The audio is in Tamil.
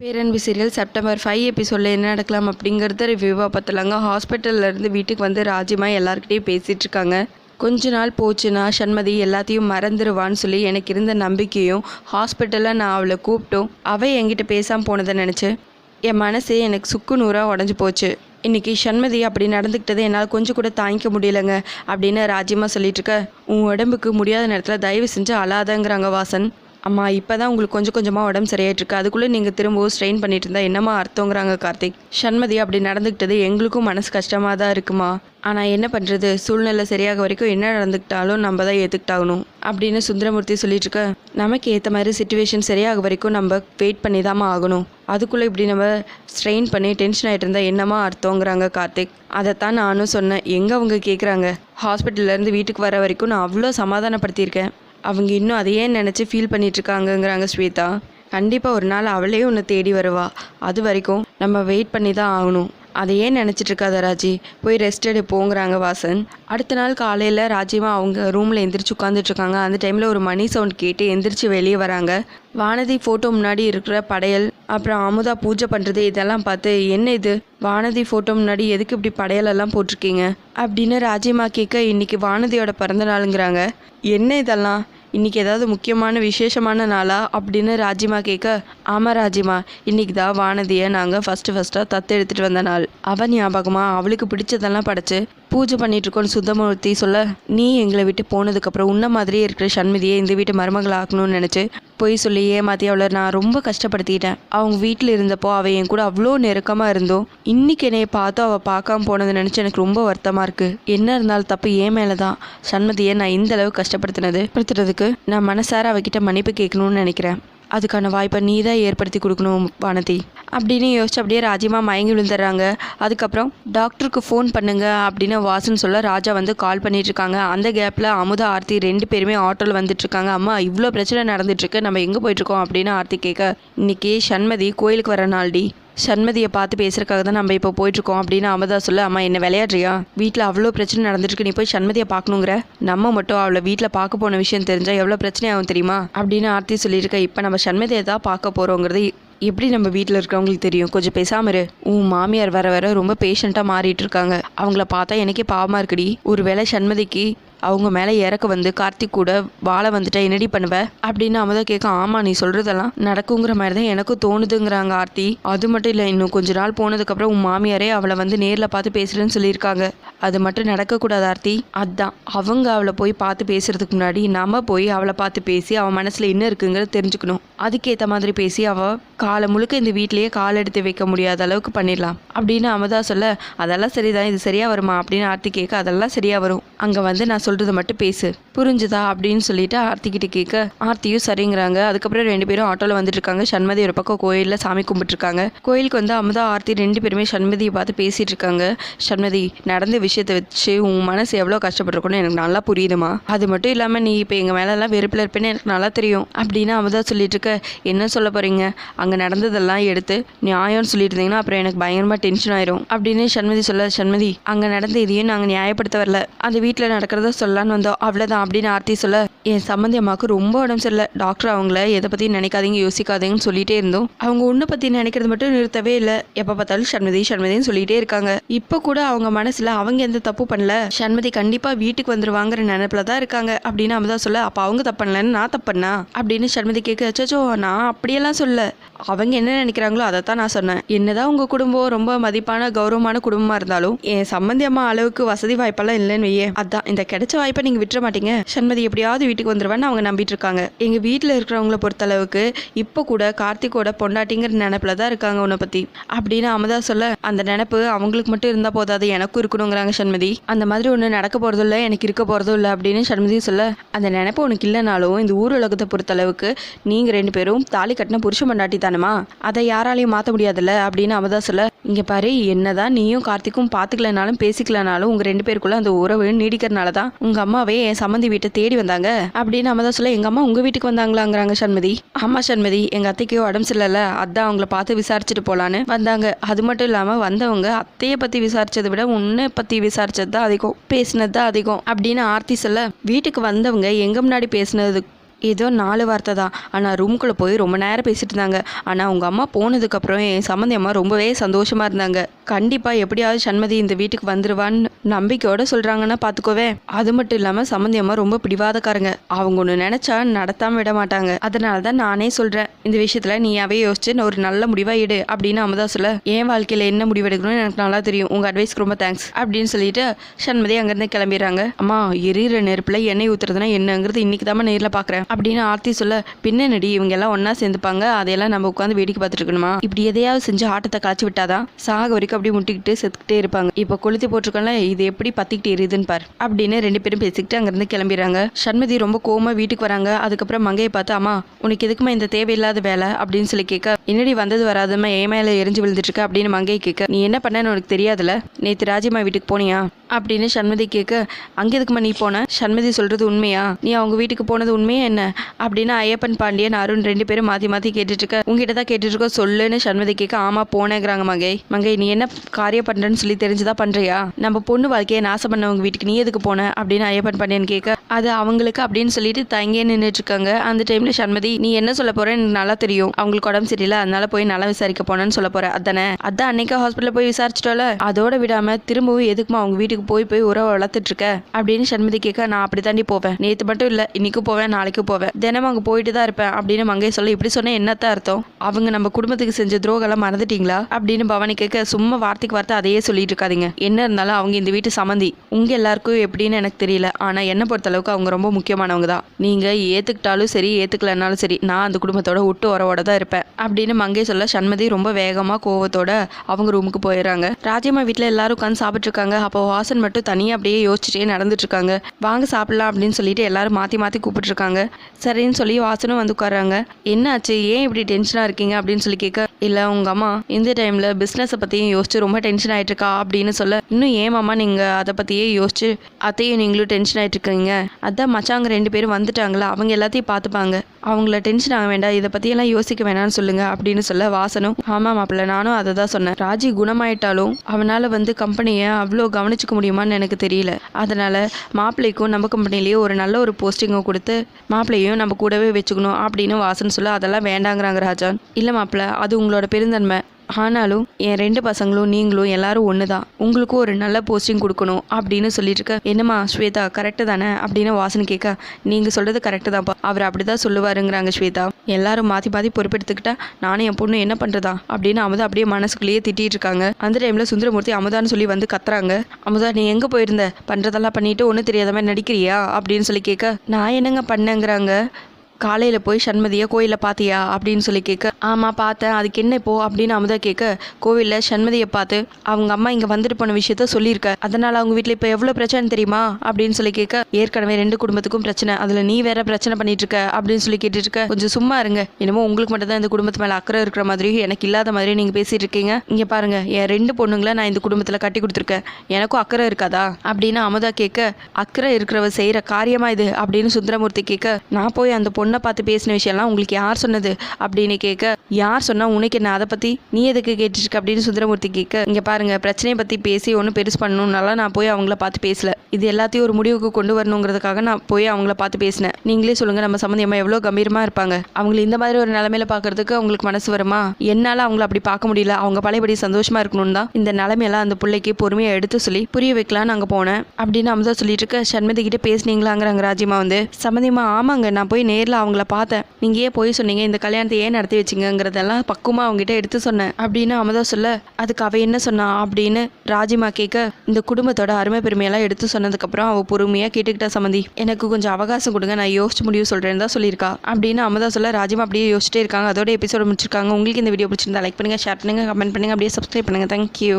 பேரன்பு சீரியல் செப்டம்பர் ஃபைவ் எபிசோடில் என்ன நடக்கலாம் அப்படிங்கிறத ரிவ்யூவாக பார்த்தலாங்க ஹாஸ்பிட்டல்லேருந்து வீட்டுக்கு வந்து ராஜிமா எல்லாருக்கிட்டையும் பேசிகிட்டு இருக்காங்க. கொஞ்ச நாள் போச்சுன்னா சண்மதி எல்லாத்தையும் மறந்துடுவான்னு சொல்லி எனக்கு இருந்த நம்பிக்கையும் ஹாஸ்பிட்டலில் நான் அவளை கூப்பிட்டோம். அவள் என்கிட்ட பேசாமல் போனதை நினச்சி என் மனசே எனக்கு சுக்கு நூறாக உடஞ்சி போச்சு. இன்னைக்கு சண்மதி அப்படி நடந்துக்கிட்டதை என்னால் கொஞ்சம் கூட தாங்கிக்க முடியலங்க அப்படின்னு ராஜ்யமாக சொல்லிட்டு இருக்க. உன் உடம்புக்கு முடியாத நேரத்தில் தயவு செஞ்சு அழாதங்கிறாங்க வாசன். அம்மா இப்போ தான் உங்களுக்கு கொஞ்சம் கொஞ்சமாக உடம்பு சரியாயிட்டு இருக்கு அதுக்குள்ளே நீங்கள் திரும்பவும் ஸ்ட்ரெயின் பண்ணிட்டு இருந்தா என்னம்மா அர்த்தங்கிறாங்க கார்த்திக். சண்மதி அப்படி நடந்துக்கிட்டது எங்களுக்கும் மனசு கஷ்டமாக தான் இருக்குமா? ஆனால் என்ன பண்ணுறது சூழ்நிலை சரியாக வரைக்கும் என்ன நடந்துக்கிட்டாலும் நம்ம தான் ஏற்றுக்கிட்டாகணும் அப்படின்னு சுந்தரமூர்த்தி சொல்லிட்டு இருக்க நமக்கு ஏற்ற மாதிரி சுச்சுவேஷன் சரியாக வரைக்கும் நம்ம வெயிட் பண்ணி தாம்மா ஆகணும். அதுக்குள்ளே இப்படி நம்ம ஸ்ட்ரெயின் பண்ணி டென்ஷன் ஆகிட்டு இருந்தால் என்னம்மா அர்த்தங்கிறாங்க கார்த்திக். அதைத்தான் நானும் சொன்னேன். எங்கே அவங்க கேட்குறாங்க ஹாஸ்பிட்டல்லேருந்து வீட்டுக்கு வர வரைக்கும் நான் அவ்வளோ சமாதானப்படுத்தியிருக்கேன். அவங்க இன்னும் அதையே நினச்சி ஃபீல் பண்ணிகிட்ருக்காங்கங்கிறாங்க ஸ்வேதா. கண்டிப்பாக ஒரு நாள் அவளே உன்னை தேடி வருவா. அது வரைக்கும் நம்ம வெயிட் பண்ணி தான் ஆகணும். அதையே நினச்சிட்டு இருக்காத ராஜி. போய் ரெஸ்ட் எடு போங்கிறாங்க வாசன். அடுத்த நாள் காலையில் ராஜிமா அவங்க ரூமில் எந்திரிச்சு உட்காந்துட்ருக்காங்க அந்த டைமில் ஒரு மணி சவுண்ட் கேட்டு எந்திரிச்சு வெளியே வராங்க. வானதி ஃபோட்டோ முன்னாடி இருக்கிற படையல் அப்புறம் அமுதா பூஜை பண்ணுறது இதெல்லாம் பார்த்து என்ன இது? வானதி ஃபோட்டோ முன்னாடி எதுக்கு இப்படி படையலெல்லாம் போட்டிருக்கீங்க? அப்படின்னு ராஜிமா கேட்க இன்னைக்கு வானதியோட பிறந்த நாளுங்கிறாங்க. என்ன இதெல்லாம்? இன்னைக்கு ஏதாவது முக்கியமான விசேஷமான நாளா அப்படின்னு ராஜிமா கேட்க ஆமாம் ராஜிமா இன்னைக்கு தான் வானதியை நாங்கள் ஃபஸ்ட்டு ஃபஸ்ட்டாக தத்து எடுத்துகிட்டு வந்த நாள். அவன் ஞாபகமா அவளுக்கு பிடிச்சதெல்லாம் படைச்சு பூஜை பண்ணிட்டு இருக்கோம்னு சுத்தமூர்த்தி சொல்ல நீ எங்களை விட்டு போனதுக்கப்புறம் உன்ன மாதிரியே இருக்கிற சண்மதியை இந்த வீட்டு மருமகள் ஆக்கணும்னு நினச்சி பொய் சொல்லி ஏமாற்றி அவளை நான் ரொம்ப கஷ்டப்படுத்திக்கிட்டேன் அவங்க வீட்டில் இருந்தப்போ அவள் என் கூட அவ்வளோ நெருக்கமாக இருந்தோம் இன்னைக்கு என்னையை பார்த்து அவள் பார்க்காம போனது நினச்சி எனக்கு ரொம்ப வருத்தமாக இருக்குது என்ன இருந்தாலும் தப்பு ஏன் மேலே தான் சண்மதியை நான் இந்த அளவு கஷ்டப்படுத்தினது படுத்துறதுக்கு நான் மனசார அவகிட்ட மன்னிப்பு கேட்கணும்னு நினைக்கிறேன். அதுக்கான வாய்ப்பை நீ தான் ஏற்படுத்தி கொடுக்கணும் வானதி. அப்படின்னு யோசிச்சு அப்படியே ராஜ்யமா மயங்கி விழுந்துடுறாங்க. அதுக்கப்புறம் டாக்டருக்கு ஃபோன் பண்ணுங்க அப்படின்னு வாசன் சொல்ல ராஜா வந்து கால் பண்ணிட்டு இருக்காங்க அந்த கேப்பில் அமுதா ஆர்த்தி ரெண்டு பேருமே ஆட்டோவில் வந்துட்டு இருக்காங்க அம்மா இவ்வளோ பிரச்சனை நடந்துட்டு இருக்கு நம்ம எங்கே போயிட்டு இருக்கோம் அப்படின்னு ஆர்த்தி கேட்க இன்னைக்கு சண்மதி கோயிலுக்கு வர நாள்டி. சண்மதியை பார்த்து பேசுறதுக்காக தான் நம்ம இப்போ போயிட்டுருக்கோம் அப்படின்னு அமதா சொல்ல அம்மா என்ன விளையாடுறியா? வீட்டில் அவ்வளோ பிரச்சனை நடந்துட்டுருக்கு. நீ போய் சண்மதியை பார்க்கணுங்கிற? நம்ம மட்டும் அவளை வீட்டில் பார்க்க போன விஷயம் தெரிஞ்சால் எவ்வளோ பிரச்சனை ஆகும் தெரியுமா? அப்படின்னு ஆர்த்தி சொல்லியிருக்க இப்போ நம்ம சண்மதியை தான் பார்க்க போகிறோங்கிறது எப்படி நம்ம வீட்டில் இருக்கிறவங்களுக்கு தெரியும்? கொஞ்சம் பேசாமல் இரு. உன் மாமியார் வர வர ரொம்ப பேஷண்ட்டாக மாறிட்டு இருக்காங்க அவங்கள பார்த்தா எனக்கே பாவமாக இருக்குடி. ஒருவேளை சண்மதிக்கு அவங்க மேலே இறக்க வந்து கார்த்திக் கூட வாழ வந்துட்டா என்னடி பண்ணுவ? அப்படின்னு அமுதா கேட்க ஆமா நீ சொல்றதெல்லாம் நடக்குங்கிற மாதிரி தான் எனக்கும் தோணுதுங்கிறாங்க ஆர்த்தி. அது மட்டும் இல்லை இன்னும் கொஞ்ச நாள் போனதுக்கப்புறம் உன் மாமியாரே அவளை வந்து நேரில் பார்த்து பேசுறேன்னு சொல்லியிருக்காங்க. அது மட்டும் நடக்கக்கூடாது ஆர்த்தி. அதான் அவங்க அவளை போய் பார்த்து பேசுறதுக்கு முன்னாடி நம்ம போய் அவளை பார்த்து பேசி அவன் மனசில் என்ன இருக்குங்கிறத தெரிஞ்சுக்கணும். அதுக்கேற்ற மாதிரி பேசி அவள் காலை முழுக்க இந்த வீட்லேயே கால் எடுத்து வைக்க முடியாத அளவுக்கு பண்ணிடலாம். அப்படின்னு அமுதா சொல்ல அதெல்லாம் சரிதான் இது சரியாக வருமா? அப்படின்னு ஆர்த்தி கேட்க அதெல்லாம் சரியாக வரும். அங்கே வந்து நான் சொல்கிறது மட்டும் பேசு. புரிஞ்சுதா அப்படின்னு சொல்லிட்டு ஆர்த்திக்கிட்ட கேட்க ஆர்த்தியும் சரிங்கிறாங்க. அதுக்கப்புறம் ரெண்டு பேரும் ஆட்டோவில் வந்துட்டு இருக்காங்க. சண்மதி ஒரு பக்கம் கோயிலில் சாமி கும்பிட்டுருக்காங்க. கோயிலுக்கு வந்து அமுதா ஆர்த்தி ரெண்டு பேருமே சண்மதியை பார்த்து பேசிகிட்டு இருக்காங்க. சண்மதி நடந்த விஷயத்தை வச்சு உன் மனசு எவ்வளோ கஷ்டப்பட்டிருக்குன்னு எனக்கு நல்லா புரியுதுமா. அது மட்டும் இல்லாமல் நீ இப்போ எங்கள் மேலெல்லாம் வெறுப்பில் இருப்பேன்னு எனக்கு நல்லா தெரியும். அப்படின்னு அமுதா சொல்லிட்டு இருக்க என்ன சொல்ல போகிறீங்க அங்கே நடந்ததெல்லாம் எடுத்து நியாயம்னு சொல்லிட்டு இருந்தீங்கன்னா அப்புறம் எனக்கு பயங்கரமாக டென்ஷன் ஆயிரும். அப்படின்னு சண்மதி சொல்ல சண்மதி அங்கே நடந்த இதையும் நாங்கள் நியாயப்படுத்த வரல. அந்த வீட்டில் நடக்கிறத சொல்லலான்னு வந்தோம். அவ்வளோதான் அப்படின்னு ஆர்த்தி சொல்ல என் சம்மந்தி அம்மாவுக்கு ரொம்ப உடம்பு சரியில்லை. டாக்டர் அவங்கள எதை பற்றி நினைக்காதீங்க யோசிக்காதீங்கன்னு சொல்லிட்டே இருந்தோம். அவங்க ஒன்றை பற்றி நினைக்கிறது மட்டும் நிறுத்தவே இல்லை. எப்போ பார்த்தாலும் சண்மதி சண்மதின்னு சொல்லிகிட்டே இருக்காங்க. இப்போ கூட அவங்க மனசில் அவங்க எந்த தப்பு பண்ணல. சண்மதி கண்டிப்பாக வீட்டுக்கு வந்துருவாங்கிற நினைப்பில் தான் இருக்காங்க. அப்படின்னு அமுதா சொல்ல அப்போ அவங்க தப்பு பண்ணலன்னு நான் தப்பு பண்ணா? அப்படின்னு சண்மதி கேட்க அச்சோ நான் அப்படியெல்லாம் சொல்ல அவங்க என்ன நினைக்கிறாங்களோ அதை தான் நான் சொன்னேன். என்னதான் உங்கள் குடும்பம் ரொம்ப மதிப்பான கௌரவமான குடும்பமாக இருந்தாலும் என் சம்மந்தி அம்மா அளவுக்கு வசதி வாய்ப்பெல்லாம் இல்லைன்னு வையே அதான் இந்த கிடைச்ச வாய்ப்பை நீங்கள் விட்டுற மாட்டீங்க. சண்மதி எப்படியாவது வீட்டுக்கு வந்துருவேன்னு அவங்க நம்பிட்டு இருக்காங்க எங்கள் வீட்டில் இருக்கிறவங்கள பொறுத்தளவுக்கு இப்போ கூட கார்த்திகோட பொண்டாட்டிங்கிற நினப்பில் தான் இருக்காங்க உன்னை பற்றி அப்படின்னு அமதா சொல்ல அந்த நினப்பு அவங்களுக்கு மட்டும் இருந்தால் போதாது எனக்கும் இருக்கணுங்கிறாங்க சண்மதி. அந்த மாதிரி ஒன்று நடக்க போகிறதும் இல்லை எனக்கு இருக்க போகிறதும் இல்லை அப்படின்னு சண்மதி சொல்ல அந்த நினப்பு உனக்கு இல்லைனாலும் இந்த ஊர் உலகத்தை பொறுத்தளவுக்கு நீங்கள் ரெண்டு பேரும் தாலி கட்டின புருஷ பொண்டாட்டி தானமா அதை யாராலையும் மாற்ற முடியாதுல்ல அப்படின்னு அமதா சொல்ல இங்கே பாரு என்னதான் நீயும் கார்த்திக்கும் பார்த்துக்கலனாலும் பேசிக்கலனாலும் உங்கள் ரெண்டு பேருக்குள்ள அந்த உறவு நீடிக்கிறனால தான் உங்கள் அம்மாவே என் சம்மந்தி வீட்டை தேடி வந்தாங்க. அப்படின்னு அமுதா சொல்ல எங்கள் அம்மா உங்கள் வீட்டுக்கு வந்தாங்களாங்கிறாங்க சண்மதி. ஆமாம் சண்மதி எங்கள் அத்தைக்கு உடம்பு சரியில்லை அதான் அவங்கள பார்த்து விசாரிச்சுட்டு போகலான்னு வந்தாங்க. அது மட்டும் இல்லாமல் வந்தவங்க அத்தையை பற்றி விசாரிச்சதை விட உன்னை பற்றி விசாரிச்சது தான் அதிகம் பேசினது தான் அதிகம் அப்படின்னு ஆர்த்தி சொல்ல வீட்டுக்கு வந்தவங்க எங்கே முன்னாடி பேசினதுக்கு ஏதோ நாலு வார்த்தை தான். ஆனால் ரூம்குள்ளே போய் ரொம்ப நேரம் பேசிட்டு இருந்தாங்க. ஆனால் உங்கள் அம்மா போனதுக்கப்புறம் என் சம்மந்தி அம்மா ரொம்பவே சந்தோஷமாக இருந்தாங்க. கண்டிப்பாக எப்படியாவது சண்மதி இந்த வீட்டுக்கு வந்துருவான்னு நம்பிக்கையோட சொல்கிறாங்கன்னா பார்த்துக்கோவே அது மட்டும் இல்லாமல் சம்மந்தி அம்மா ரொம்ப பிடிவாதக்காரங்க. அவங்க ஒன்று நினச்சா நடத்தாமல் விட மாட்டாங்க. அதனால தான் நானே சொல்கிறேன் இந்த விஷயத்தில் நீயாவே யோசிச்சு ஒரு நல்ல முடிவாக எடு அப்படின்னு அமுதா சொல்ல என் வாழ்க்கையில் என்ன முடிவு எடுக்கணும்னு எனக்கு நல்லா தெரியும். உங்கள் அட்வைஸ்க்கு ரொம்ப தேங்க்ஸ் அப்படின்னு சொல்லிட்டு சண்மதி அங்கேருந்து கிளம்பிடுறாங்க. அம்மா எரியிற நெருப்பில் எண்ணெய் ஊற்றுறதுனா என்னங்கிறது இன்றைக்கி தான் நேரில் பார்க்குறேன் அப்படின்னு ஆர்த்தி சொல்ல பின்னடி இவங்க எல்லாம் ஒன்றா சேர்ந்துப்பாங்க. அதையெல்லாம் நம்ம உட்காந்து வேடிக்கை பார்த்துட்டு இருக்கணுமா? இப்படி எதையாவது செஞ்சு ஆட்டத்தை காய்ச்சி விட்டாதான் சாக வரைக்கும் அப்படியே முட்டிக்கிட்டு செத்துக்கிட்டே இருப்பாங்க. இப்போ கொளுத்தி போட்டிருக்கோம்ல இது எப்படி பத்திக்கிட்டு எரியுதுன்னு பார் அப்படின்னு ரெண்டு பேரும் பேசிக்கிட்டு அங்கேருந்து கிளம்பிடுறாங்க. சண்மதி ரொம்ப கோமா வீட்டுக்கு வராங்க. அதுக்கப்புறம் மங்கையை பார்த்து அம்மா உனக்கு எதுக்குமா இந்த தேவையில்லாத வேலை? அப்படின்னு சொல்லி கேட்க என்னடி வந்தது வராதம்மா ஏன் மேலே எரிஞ்சு விழுந்துட்டுருக்க? அப்படின்னு மங்கையை கேட்க நீ என்ன பண்ணேன்னு உனக்கு தெரியாதுல்ல? நேற்று ராஜிமா வீட்டுக்கு போனியா? அப்படின்னு சண்மதி கேட்க அங்கே எதுக்குமா நீ போன? சண்மதி சொல்கிறது உண்மையா? நீ அவங்க வீட்டுக்கு போனது உண்மையா என்ன? அப்படின்னு ஐயப்பன் பாண்டியன் அருண் ரெண்டு பேரும் மாற்றி மாற்றி கேட்டுட்டு இருக்க உங்ககிட்ட தான் கேட்டுட்டு இருக்கோம் சொல்லுன்னு சண்மதி கேட்க ஆமாம் போனேங்கிறாங்க மங்கை. மங்கை நீ என்ன காரியம் பண்ணுறேன்னு சொல்லி தெரிஞ்சுதான் பண்ணுறியா நம்ம பொண்ணு வாழ்க்கையை நாசம் பண்ணவங்க வீட்டுக்கு நீ எதுக்கு போன? அப்படின்னு ஐயப்பன் பாண்டியன் கேட்க அது அவங்களுக்கு அப்படின்னு சொல்லிட்டு தங்கே நின்றுட்டு இருக்காங்க அந்த டைமில் சண்மதி நீ என்ன சொல்ல போற? எனக்கு நல்லா தெரியும். அவங்களுக்கு உடம்பு சரியில்லை அதனால போய் நல்லா விசாரிக்க போனேன்னு சொல்ல போற. அதானே? அதான் அன்னைக்கு ஹாஸ்பிட்டலில் போய் விசாரிச்சிட்டோல அதோட விடாம திரும்பவும் எதுக்குமா அவங்க வீட்டுக்கு போய் போய் உறவை வளர்த்துட்டு இருக்க அப்படின்னு சண்மதி கேட்க நான் அப்படி தாண்டி போவேன். நேற்று மட்டும் இல்லை இன்னைக்கும் போவேன் நாளைக்கு போவேன். தினமும் அங்கே போயிட்டு தான் இருப்பேன் அப்படின்னு மங்கை சொல்ல இப்படி சொன்னா என்னத்தான் அர்த்தம்? அவங்க நம்ம குடும்பத்துக்கு செஞ்ச துரோகம்லாம் மறந்துட்டீங்களா? அப்படின்னு பவானி கேட்க சும்மா வார்த்தைக்கு வார்த்தை அதையே சொல்லிட்டு இருக்காதிங்க. என்ன இருந்தாலும் அவங்க இந்த வீட்டு சம்மந்தி. உங்க எல்லாருக்கும் எப்படின்னு எனக்கு தெரியல. ஆனா என்ன பொறுத்த அளவுக்கு அவங்க ரொம்ப முக்கியமானவங்க தான். நீங்க ஏத்துக்கிட்டாலும் சரி ஏத்துக்கலனாலும் சரி நான் அந்த குடும்பத்தோட விட்டு உறவோட தான் இருப்பேன். அப்படின்னு மங்கை சொல்ல சண்மதி ரொம்ப வேகமா கோவத்தோட அவங்க ரூமுக்கு போயிடுறாங்க. ராஜ்யம்மா வீட்டில் எல்லாரும் உட்காந்து சாப்பிட்டு இருக்காங்க. அப்போ வாசன் மட்டும் தனியாக அப்படியே யோசிச்சுட்டே நடந்துட்டு இருக்காங்க. வாங்க சாப்பிடலாம் அப்படின்னு சொல்லிட்டு எல்லாரும் மாற்றி மாற்றி கூப்பிட்டு இருக்காங்க. சரின்னு சொல்லி வாசனும் வந்து உட்காராங்க என்னாச்சு? ஏன் இப்படி டென்ஷனாக இருக்கீங்க? அப்படின்னு சொல்லி கேட்க இல்லை உங்கள் அம்மா இந்த டைமில் பிஸ்னஸை பற்றியும் யோசிச்சு ரொம்ப டென்ஷன் ஆகிட்டு இருக்கா? அப்படின்னு சொல்ல இன்னும் ஏன் நீங்கள் அதை பற்றியே யோசிச்சு அத்தையும் நீங்களும் டென்ஷன் ஆகிட்டு இருக்கீங்க? அதான் மச்சாங்க ரெண்டு பேரும் வந்துட்டாங்களா? அவங்க எல்லாத்தையும் பார்த்துப்பாங்க. அவங்கள டென்ஷன் ஆக வேண்டாம். இதை பற்றியெல்லாம் யோசிக்க வேணாம்னு சொல்லுங்க. அப்படின்னு சொல்ல வாசனும் ஆமாம் மாப்பிள்ள நானும் அதை தான் சொன்னேன். ராஜி குணமாயிட்டாலும் அவனால் வந்து கம்பெனியை அவ்வளோ கவனிச்சுக்க முடியுமான்னு எனக்கு தெரியல. அதனால் மாப்பிள்ளைக்கும் நம்ம கம்பெனிலேயே ஒரு நல்ல ஒரு போஸ்டிங்கை கொடுத்து மாப்பிள்ளையும் நம்ம கூடவே வச்சுக்கணும் அப்படின்னு வாசன் சொல்ல அதெல்லாம் வேண்டாங்கிறாங்க ராஜான் இல்லை மாப்பிள்ள அது உங்களோட பெருந்தன்மை. ஆனாலும் என் ரெண்டு பசங்களும் நீங்களும் எல்லாரும் ஒன்று தான் உங்களுக்கும் ஒரு நல்ல போஸ்டிங் கொடுக்கணும் அப்படின்னு சொல்லிட்டு இருக்க என்னம்மா ஸ்வேதா கரெக்டு தானே? அப்படின்னு வாசன் கேட்க நீங்கள் சொல்கிறது கரெக்டு தான்ப்பா. அவர் அப்படி தான் சொல்லுவாருங்கிறாங்க ஸ்வேதா. எல்லாரும் மாற்றி மாற்றி பொறுப்பெடுத்துக்கிட்டா நானும் என் பொண்ணு என்ன பண்ணுறதா அப்படின்னு அமுதா அப்படியே மனசுக்குள்ளேயே திட்டிகிட்டு இருக்காங்க அந்த டைமில் சுந்தரமூர்த்தி அமுதான்னு சொல்லி வந்து கத்துறாங்க. அமுதா நீ எங்கே போயிருந்த? பண்ணுறதெல்லாம் பண்ணிட்டு ஒன்றும் தெரியாத மாதிரி நடிக்கிறியா? அப்படின்னு சொல்லி கேட்க நான் என்னங்க பண்ணேங்கிறாங்க? காலையில் போய் சண்மதியை கோயிலில் பார்த்தியா அப்படின்னு சொல்லி கேட்க ஆமாம் பார்த்தேன். அதுக்கு என்ன இப்போ? அப்படின்னு அமுதா கேட்க கோவிலில் சண்மதியை பார்த்து அவங்க அம்மா இங்கே வந்துட்டு போன விஷயத்த சொல்லியிருக்க. அதனால் அவங்க வீட்டில் இப்போ எவ்வளோ பிரச்சனை தெரியுமா? அப்படின்னு சொல்லி கேட்க ஏற்கனவே ரெண்டு குடும்பத்துக்கும் பிரச்சனை. அதில் நீ வேற பிரச்சனை பண்ணிட்டு இருக்க. அப்படின்னு சொல்லி கேட்டுட்டு இருக்க கொஞ்சம் சும்மா இருங்க. என்னமோ உங்களுக்கு மட்டும் தான் இந்த குடும்பத்து மேலே அக்கறை இருக்கிற மாதிரியும் எனக்கு இல்லாத மாதிரியும் நீங்கள் பேசிட்டு இருக்கீங்க. இங்கே பாருங்க என் ரெண்டு பொண்ணுங்களை நான் இந்த குடும்பத்தில் கட்டி கொடுத்துருக்கேன். எனக்கும் அக்கறை இருக்காதா? அப்படின்னு அமுதா கேட்க அக்கறை இருக்கிறவ செய்கிற காரியமா இது? அப்படின்னு சுந்தரமூர்த்தி கேட்க நான் போய் அந்த பொண்ணு பார்த்து பேசின விஷயம்லாம் உங்களுக்கு யார் சொன்னது அப்படின்னு கேட்க யார் சொன்னா உனக்கு என்ன? அதை பற்றி நீ எதுக்கு கேட்டுருக்க அப்படின்னு சுந்தரமூர்த்தி கேட்க இங்கே பாருங்க பிரச்சனையை பற்றி பேசி ஒன்றும் பெருசு பண்ணணும்னால நான் போய் அவங்கள பார்த்து பேசல. இது எல்லாத்தையும் ஒரு முடிவுக்கு கொண்டு வரணுங்கிறதுக்காக நான் போய் அவங்கள பார்த்து பேசினேன். நீங்களே சொல்லுங்க நம்ம சம்மந்தியமாக எவ்வளோ கம்பீரமாக இருப்பாங்க? அவங்களை இந்த மாதிரி ஒரு நிலமையில பார்க்கறதுக்கு அவங்களுக்கு மனசு வருமா? என்னால் அவங்கள அப்படி பார்க்க முடியல. அவங்க பழையபடி சந்தோஷமா இருக்கணும் தான் இந்த நிலைமையெல்லாம் அந்த பிள்ளைக்கு பொறுமையாக எடுத்து சொல்லி புரிய வைக்கலான்னு அங்கே போனேன். அப்படின்னு அமுதா சொல்லிட்டு இருக்க சண்மதி கிட்ட பேசுனீங்களாங்கிறாங்க ராஜிமா வந்து. சம்மந்தியமா ஆமாங்க நான் போய் நேரில் அவங்கள பார்த்தேன். நீங்கள் போய் சொன்னீங்க? இந்த கல்யாணத்தை ஏன் நடத்தி வச்சிங்கங்கிறதெல்லாம் பக்குவமாக அவங்ககிட்ட எடுத்து சொன்னேன். அப்படின்னு அமுதா சொல்ல அதுக்கு அவ என்ன சொன்னா? அப்படின்னு ராஜிமா கேட்க இந்த குடும்பத்தோட அருமை பெருமையெல்லாம் எடுத்து சொன்னதுக்கப்புறம் அவள் பொறுமையாக கேட்டுக்கிட்டா சம்மந்தி. எனக்கு கொஞ்சம் அவகாசம் கொடுங்க நான் யோசிச்சு முடிவு சொல்கிறேன்னு தான் சொல்லியிருக்கா. அப்படின்னு அமதா சொல்ல ராஜிமா அப்படியே யோசிச்சிட்டே இருக்காங்க. அதோட எபிசோட முடிச்சிருக்காங்க. உங்களுக்கு இந்த வீடியோ பிடிச்சிருந்தா லைக் பண்ணுங்கள் ஷேர் பண்ணுங்கள் கமெண்ட் பண்ணுங்கள் அப்படியே சப்ஸ்கிரைப் பண்ணுங்கள் தேங்க்யூ